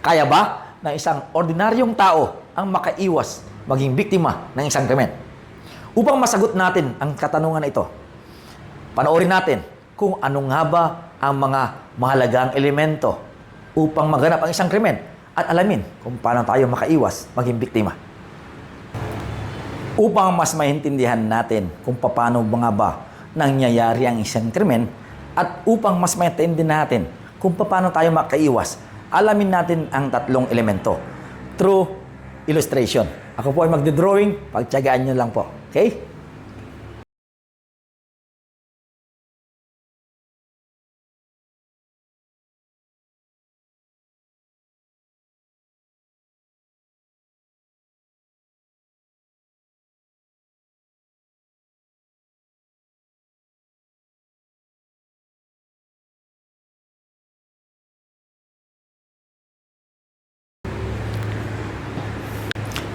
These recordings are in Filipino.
Kaya ba na isang ordinaryong tao ang makaiwas maging biktima ng isang krimen? Upang masagot natin ang katanungan na ito, panoorin natin kung ano nga ba ang mga mahalagang elemento upang maganap ang isang krimen at alamin kung paano tayo makaiwas maging biktima. Upang mas maintindihan natin kung paano mga ba nangyayari ang isang krimen at upang mas maintindihan natin kung paano tayo makaiwas, alamin natin ang tatlong elemento through illustration. Ako po ay magdodrawing, pagtyagaan nyo lang po. Okay?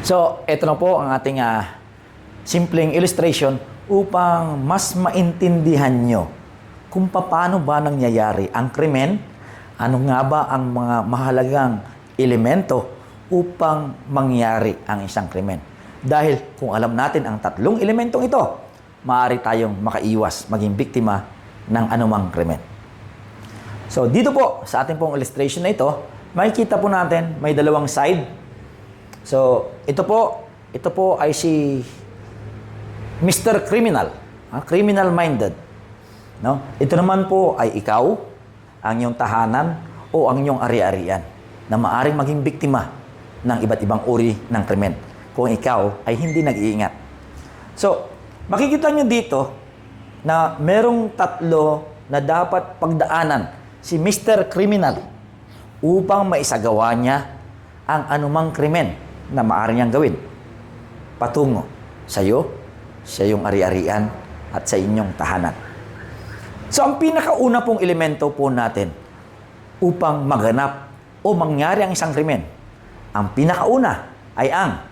So, ito na po ang ating ah, simpleng illustration upang mas maintindihan nyo kung paano ba nangyayari ang krimen, ano nga ba ang mga mahalagang elemento upang mangyari ang isang krimen. Dahil kung alam natin ang tatlong elementong ito, maaari tayong makaiwas maging biktima ng anumang krimen. So, dito po sa ating pong illustration na ito, makikita po natin may dalawang side So, ito po, ito po ay si Mr. Criminal, ah, criminal minded. No? Ito naman po ay ikaw, ang iyong tahanan o ang iyong ari-arian na maaring maging biktima ng iba't ibang uri ng krimen kung ikaw ay hindi nag-iingat. So, makikita nyo dito na merong tatlo na dapat pagdaanan si Mr. Criminal upang maisagawa niya ang anumang krimen na maaari niyang gawin patungo sa iyo, sa iyong ari-arian at sa inyong tahanan. So ang pinakauna pong elemento po natin upang maganap o mangyari ang isang krimen, ang pinakauna ay ang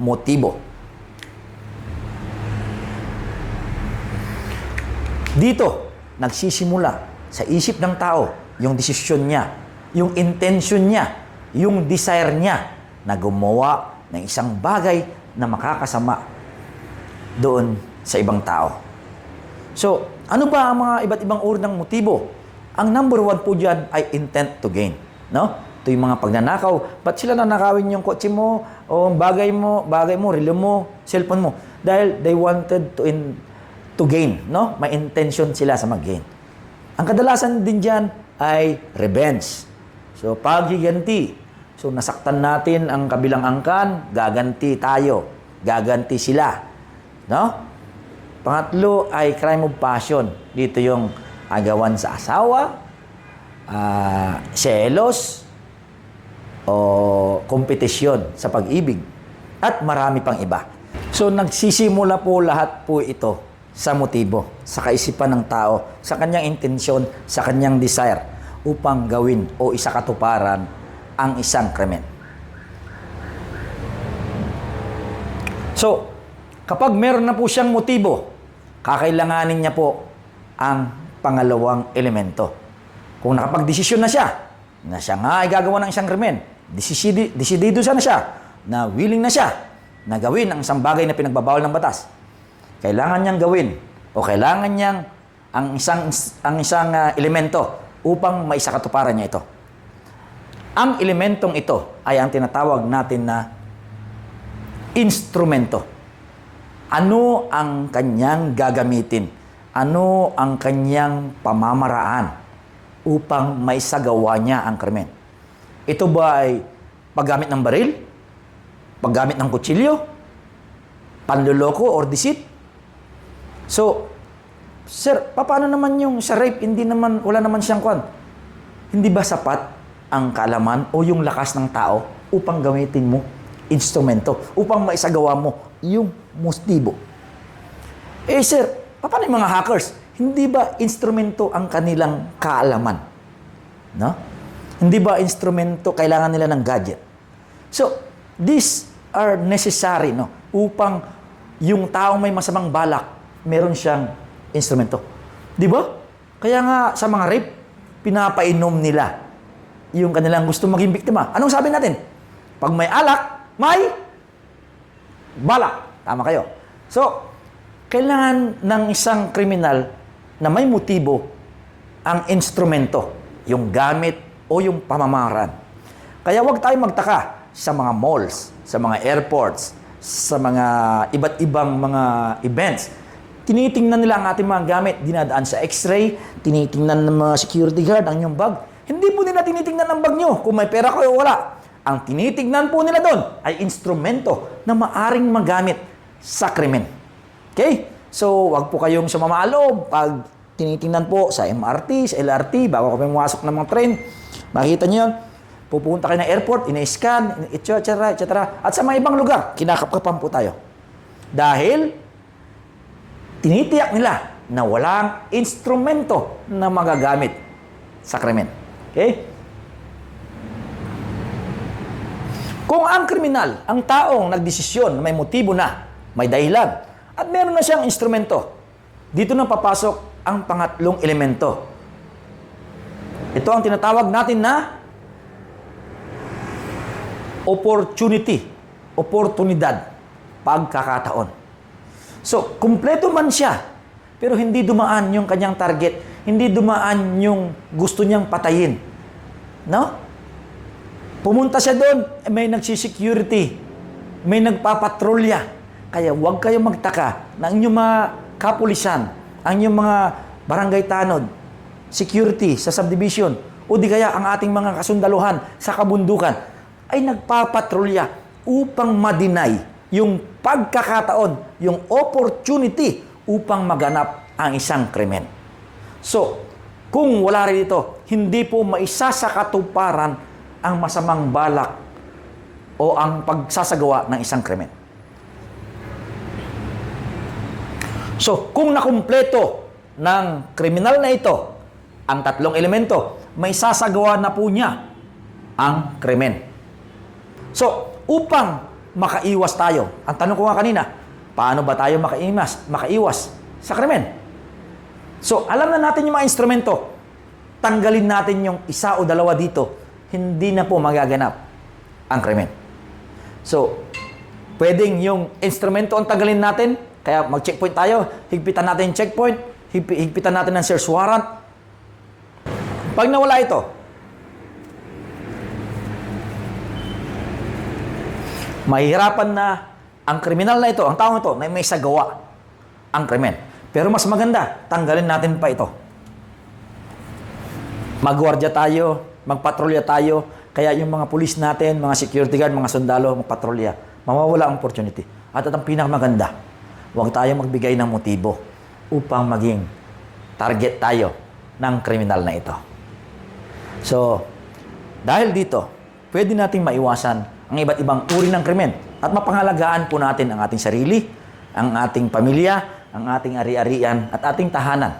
motibo. Dito, nagsisimula sa isip ng tao yung desisyon niya, yung intention niya, yung desire niya na gumawa ng isang bagay na makakasama doon sa ibang tao. So, ano ba ang mga iba't ibang uri ng motibo? Ang number one po dyan ay intent to gain. No? Ito yung mga pagnanakaw. Ba't sila nanakawin yung kotse mo, o bagay mo, bagay mo, relo mo, cellphone mo? Dahil they wanted to in, to gain. No? May intention sila sa mag-gain. Ang kadalasan din dyan ay revenge. So, paghiganti. So, nasaktan natin ang kabilang angkan, gaganti tayo. Gaganti sila. No? Pangatlo ay crime of passion. Dito yung agawan sa asawa, ah, selos, o kompetisyon sa pag-ibig. At marami pang iba. So, nagsisimula po lahat po ito sa motibo, sa kaisipan ng tao, sa kanyang intensyon, sa kanyang desire upang gawin o isakatuparan ang isang krimen. So, kapag meron na po siyang motibo, kakailanganin niya po ang pangalawang elemento. Kung nakapag-desisyon na siya, na siya nga ay gagawa ng isang krimen, desisidi, desidido siya na siya, na willing na siya na gawin ang isang bagay na pinagbabawal ng batas, kailangan niyang gawin o kailangan niyang ang isang ang isang ah, elemento upang maisakatuparan niya ito. Ang elementong ito ay ang tinatawag natin na instrumento. Ano ang kanyang gagamitin? Ano ang kanyang pamamaraan upang maisagawa niya ang krimen? Ito ba ay paggamit ng baril? Paggamit ng kutsilyo? Panluloko or deceit? So, sir, paano naman yung sa rape, hindi naman, wala naman siyang kwan? Hindi ba sapat ang kalaman o yung lakas ng tao upang gamitin mo instrumento, upang maisagawa mo yung motibo? Eh sir, paano yung mga hackers? Hindi ba instrumento ang kanilang kaalaman? No? Hindi ba instrumento kailangan nila ng gadget? So, these are necessary no upang yung taong may masamang balak, meron siyang instrumento. Di ba? Kaya nga sa mga rape, pinapainom nila yung kanilang gusto maging biktima. Anong sabi natin? Pag may alak, may balak. Tama kayo. So, kailangan ng isang kriminal na may motibo ang instrumento, yung gamit o yung pamamaraan. Kaya huwag tayo magtaka sa mga malls, sa mga airports, sa mga iba't ibang mga events. Tinitingnan nila ang ating mga gamit, dinadaan sa x-ray, tinitingnan ng mga security guard ang inyong bag. Hindi po nila tinitingnan ang bag nyo kung may pera kayo o wala. Ang tinitingnan po nila doon ay instrumento na maaring magamit sa krimen. Okay? So, wag po kayong sumamaaloob pag tinitingnan po sa MRT, sa LRT, bago kami pumasok ng mga train. Makita niyo yun. Pupunta kayo ng airport, ina-scan, etc., etc. At sa mga ibang lugar, kinakapkapan po tayo. Dahil, tinitiyak nila na walang instrumento na magagamit sa krimen. Okay? Kung ang kriminal, ang taong nagdesisyon na may motibo na, may dahilan, at meron na siyang instrumento, dito na papasok ang pangatlong elemento. Ito ang tinatawag natin na opportunity, oportunidad, pagkakataon. So, kumpleto man siya, pero hindi dumaan yung kanyang target, hindi dumaan yung gusto niyang patayin. No? Pumunta siya doon, eh, may nagsisecurity, may nagpapatrolya. Kaya huwag kayong magtaka na ang inyong mga kapulisan, ang inyong mga barangay tanod, security sa subdivision, o di kaya ang ating mga kasundaluhan sa kabundukan, ay nagpapatrolya upang madinay yung pagkakataon, yung opportunity upang maganap ang isang krimen. So, kung wala rin ito, hindi po maisa sa katuparan ang masamang balak o ang pagsasagawa ng isang krimen. So, kung nakumpleto ng kriminal na ito, ang tatlong elemento, may sasagawa na po niya ang krimen. So, upang makaiwas tayo, ang tanong ko nga kanina, paano ba tayo makaiwas, makaiwas sa krimen? So, alam na natin yung mga instrumento. Tanggalin natin yung isa o dalawa dito, hindi na po magaganap ang krimen. So, pwedeng yung instrumento ang tanggalin natin, kaya mag-checkpoint tayo, higpitan natin yung checkpoint, higp- higpitan natin ng search warrant. Pag nawala ito, mahihirapan na ang kriminal na ito, ang taong ito, na may sagawa ang krimen. Pero mas maganda, tanggalin natin pa ito. Magwardya tayo, magpatrolya tayo, kaya yung mga pulis natin, mga security guard, mga sundalo, magpatrolya, mawawala ang opportunity. At at ang pinakamaganda, huwag tayo magbigay ng motibo upang maging target tayo ng kriminal na ito. So, dahil dito, pwede nating maiwasan ang iba't ibang uri ng krimen at mapangalagaan po natin ang ating sarili, ang ating pamilya, ang ating ari-arian at ating tahanan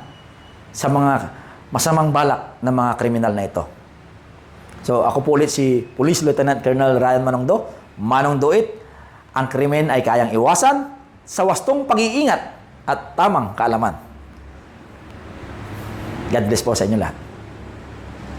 sa mga masamang balak ng mga kriminal na ito. So ako po ulit si Police Lieutenant Colonel Ryan Manongdo, Manong Doit. Ang krimen ay kayang iwasan sa wastong pag-iingat at tamang kaalaman. God bless po sa inyo lahat.